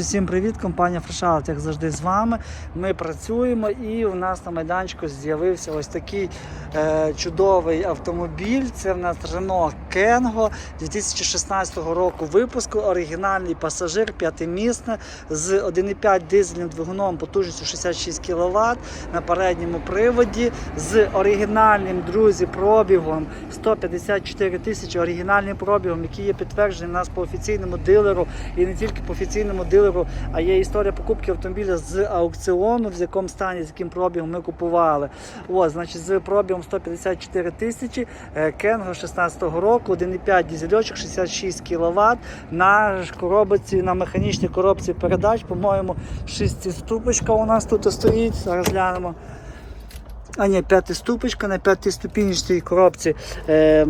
Всім привіт, компанія Фрешаут, як завжди з вами. Ми працюємо і у нас на майданчику з'явився ось такий е, чудовий автомобіль. Це в нас Renault Kengo 2016 року випуску. Оригінальний пасажир, п'ятимісне з 1,5 дизельним двигуном потужністю 66 кВт на передньому приводі з оригінальним друзі пробігом 154 тисячі оригінальним пробігом, який є підтверджений у нас по офіційному дилеру і не тільки по офіційному дилеру, а є історія покупки автомобіля з аукціону, в якому стані, з яким пробігом ми купували. Ось, значить, з пробігом 154 тисячі е, Кенго 16-го року, 1,5 дізельочок, 66 кВт на коробці, на механічній коробці передач, по-моєму, 6 ступочка у нас тут стоїть. Зараз глянемо. А ні, п'ятиступочка на п'ятиступінчатій коробці. Е,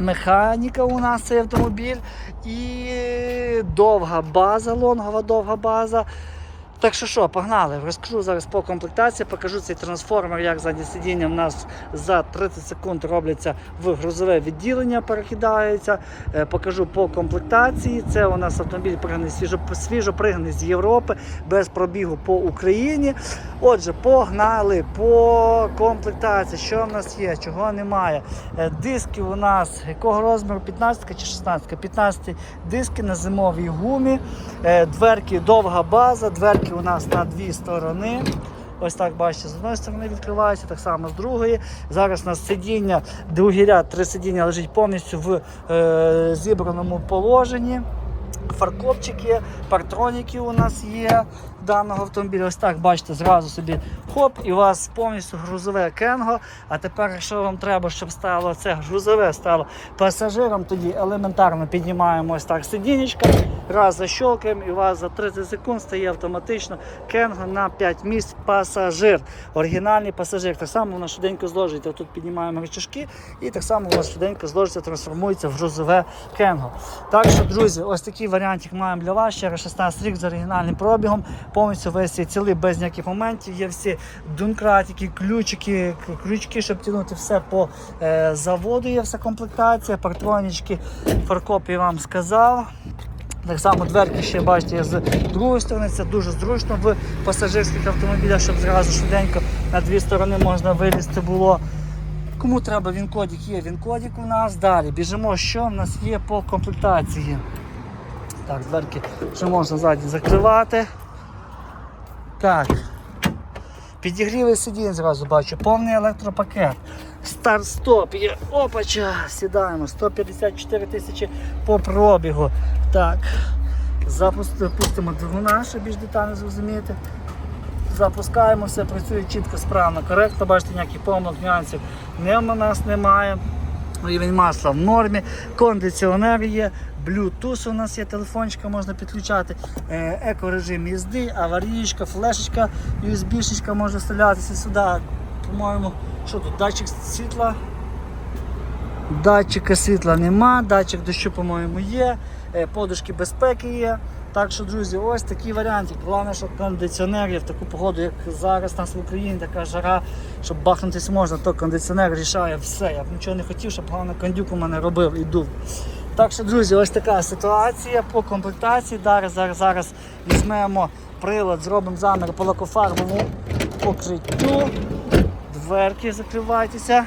Механіка у нас цей автомобіль і довга база, лонгова довга база. Так що що, погнали, розкажу зараз по комплектації, покажу цей трансформер, як заднє сидіння в нас за 30 секунд робляться в грузове відділення, перекидається. Е, Покажу по комплектації. Це у нас автомобіль пригнаний свіжо, свіжо пригнаний з Європи, без пробігу по Україні. Отже, погнали по комплектації. Що в нас є, чого немає. Е, Диски у нас якого розміру? 15 чи 16? 15 диски на зимовій гумі. Е, Дверки довга база, дверки у нас на дві сторони. Ось так бачите, з одної сторони відкривається, так само з другої. Зараз у нас сидіння, другий ряд, три сидіння лежить повністю в е, зібраному положенні. Фаркопчик є, партроніки у нас є даного автомобіля. Ось так бачите, зразу собі хоп, і у вас повністю грузове кенго. А тепер, якщо вам треба, щоб стало це грузове стало пасажиром, тоді елементарно піднімаємо ось так сидінечка, раз защолкаємо, і у вас за 30 секунд стає автоматично кенго на 5 місць пасажир. Оригінальний пасажир. Так само воно швиденько зложиться. Тут піднімаємо рычажки, і так само вас швиденько зложиться, трансформується в грузове кенго. Так що, друзі, ось такий варіантик маємо для вас. Ще раз 16 рік з оригінальним пробігом. Повністю весь цілий без ніяких моментів. Є всі дункратики, ключики, к- крючки, щоб тягнути все по е, заводу. Є вся комплектація, партронічки, фаркоп вам сказав. Так само дверки ще бачите з другої сторони. Це дуже зручно в пасажирських автомобілях, щоб зразу швиденько на дві сторони можна вилізти було. Кому треба він-кодік, є він-кодік у нас. Далі біжимо, що в нас є по комплектації. Так, дверки вже можна ззаді закривати. Так. Підігріли сидінь зразу бачу, повний електропакет. Старт-стоп є. Опача! Сідаємо. 154 тисячі по пробігу. Так. Запусти- Пустимо двигуна, щоб більш детально зрозуміти. Запускаємо, все працює чітко, справно, коректно. Бачите, ніяких помилок, нюансів не у нас немає. Рівень масла в нормі, кондиціонер є, Bluetooth у нас є, телефончика можна підключати, е, екорежим їзди, аварійка, флешечка, USB-шечка може вставлятися сюди. По-моєму, що тут, датчик світла. Датчика світла нема, датчик дощу, по-моєму, є, е, подушки безпеки є. Так що, друзі, ось такий варіант. Головне, що кондиціонер є в таку погоду, як зараз нас в Україні, така жара, щоб бахнутися можна, то кондиціонер рішає все. Я б нічого не хотів, щоб головне кондюк у мене робив і дув. Так що, друзі, ось така ситуація по комплектації. Зараз, зараз, зараз візьмемо прилад, зробимо замір по лакофарбовому покриттю. Дверки закривайтеся.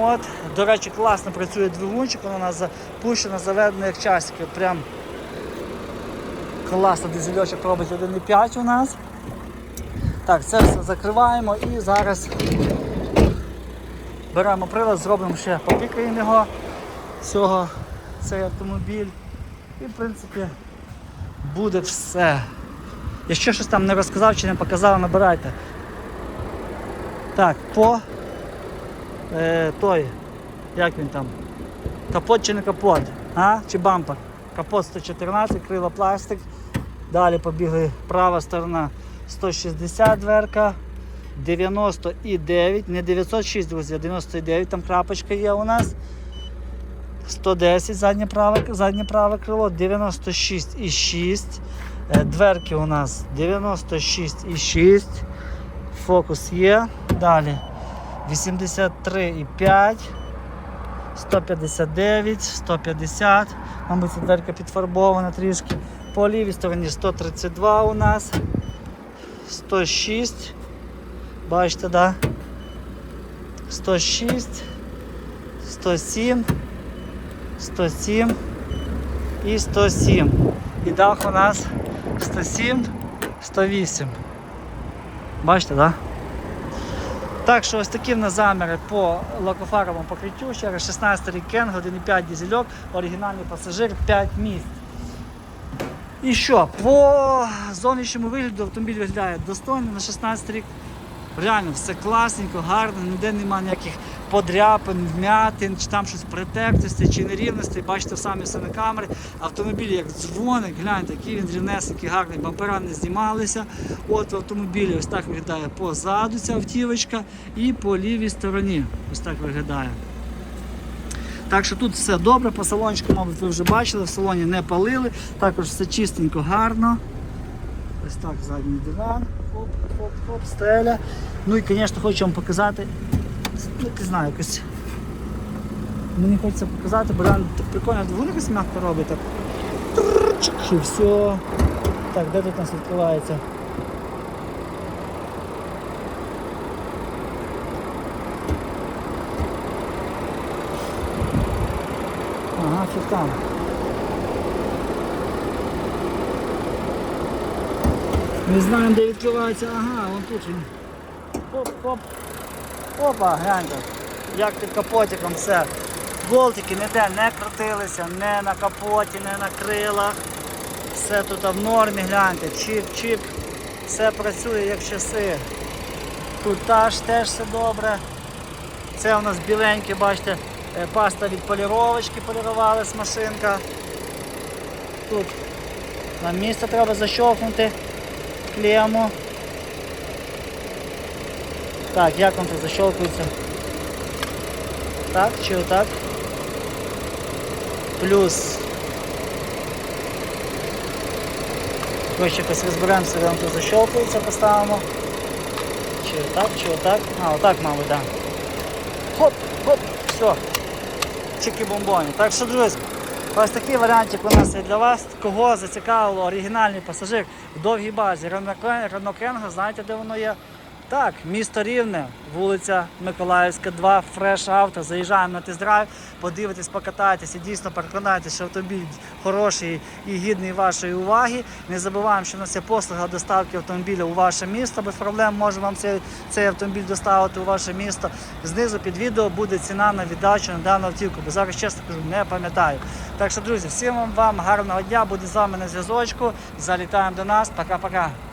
От. До речі, класно працює двигунчик, воно у нас запущено, заведено як часики. Прям класно дизельочок робить 1,5 у нас. Так, це все закриваємо і зараз беремо прилад, зробимо ще, попікаємо його, всього цей автомобіль. І в принципі буде все. Якщо щось там не розказав чи не показав, набирайте. Так, по е, той, як він там, капот чи не капот, а? чи бампер. Капот 114, крило пластик. Далі побігли права сторона 160 дверка, 99, не 906, друзі, а 99, там крапочка є у нас. 110 заднє праве, заднє праве крило, 96,6. Е, Дверки у нас 96,6. Фокус є. Далі 83,5. 159, 150, мабуть, дверка підфарбована трішки. По лівій стороні 132 у нас. 106. Бачите, да? 106, 107, 107 і 107. І дах у нас 107, 108. Бачите, да? Так що ось такі в нас заміри по лакофаровому покриттю. Ще раз 16 рік Кенг, 1,5 дізельок, оригінальний пасажир 5 місць. І що, по зовнішньому вигляду автомобіль виглядає достойно на 16 рік. Реально все класненько, гарно, ніде немає ніяких подряпин, вмятин, чи там щось притертостей, чи нерівностей. Бачите самі все на камері. Автомобіль як дзвоник, гляньте, який він рівнесенький, гарний, бампера не знімалися. От в автомобілі ось так виглядає позаду ця автівочка і по лівій стороні. Ось так виглядає. Так що тут все добре, по салончику, мабуть, ви вже бачили, в салоні не палили, також все чистенько, гарно. Ось так задній диван, хоп, хоп, хоп, стеля. Ну і, звісно, хочу вам показати, не знаю, якось. Мені хочеться показати, бо реально так прикольно, воно якось м'яко робить. Так. І все. Так, де тут у нас відкривається? Ага, фіг там. Ми знаємо, де відкривається. Ага, вон тут він. Оп-оп. Опа, гляньте. Як під капотиком все. Болтики ніде не крутилися, не на капоті, не на крилах. Все тут в нормі, гляньте, чіп-чіп. Все працює як часи. Тут теж, теж все добре. Це у нас біленьке, бачите, е, паста від поліровочки полірувалась машинка. Тут на місце треба защовкнути клему. Так, як він тут защелкується? Так, чи отак? Плюс. Коротше, якось розберемося, де він тут защелкується, поставимо. Чи отак, чи отак? А, отак, мабуть, так. Хоп, хоп, все. Чики бомбоні. Так що, друзі, ось такий варіантик у нас є для вас. Кого зацікавило оригінальний пасажир в довгій базі Кенго, знаєте, де воно є? Так, місто Рівне, вулиця Миколаївська, 2, фреш авто. Заїжджаємо на тест-драйв, подивитись, покатайтесь і дійсно переконайтеся, що автомобіль хороший і гідний вашої уваги. Не забуваємо, що в нас є послуга доставки автомобіля у ваше місто. Без проблем можемо вам цей, цей автомобіль доставити у ваше місто. Знизу під відео буде ціна на віддачу на дану автівку, бо зараз чесно кажу, не пам'ятаю. Так що, друзі, всім вам гарного дня, буде з вами на зв'язочку. Залітаємо до нас. Пока-пока.